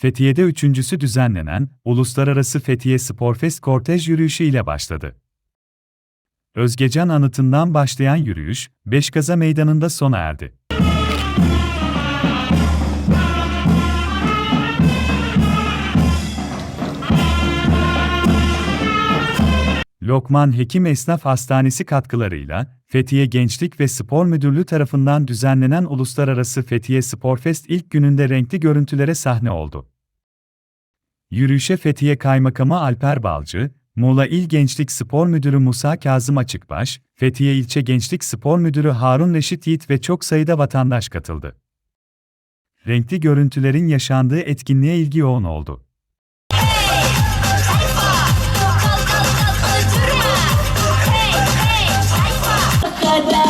Fethiye'de üçüncüsü düzenlenen Uluslararası Fethiye Sporfest kortej yürüyüşü ile başladı. Özgecan anıtından başlayan yürüyüş, Beşkaza Meydanı'nda sona erdi. Lokman Hekim Esnaf Hastanesi katkılarıyla Fethiye Gençlik ve Spor Müdürlüğü tarafından düzenlenen Uluslararası Fethiye Sporfest ilk gününde renkli görüntülere sahne oldu. Yürüyüşe Fethiye Kaymakamı Alper Balcı, Muğla İl Gençlik Spor Müdürü Musa Kazım Açıkbaş, Fethiye İlçe Gençlik Spor Müdürü Harun Reşit Yiğit ve çok sayıda vatandaş katıldı. Renkli görüntülerin yaşandığı etkinliğe ilgi yoğun oldu. da you.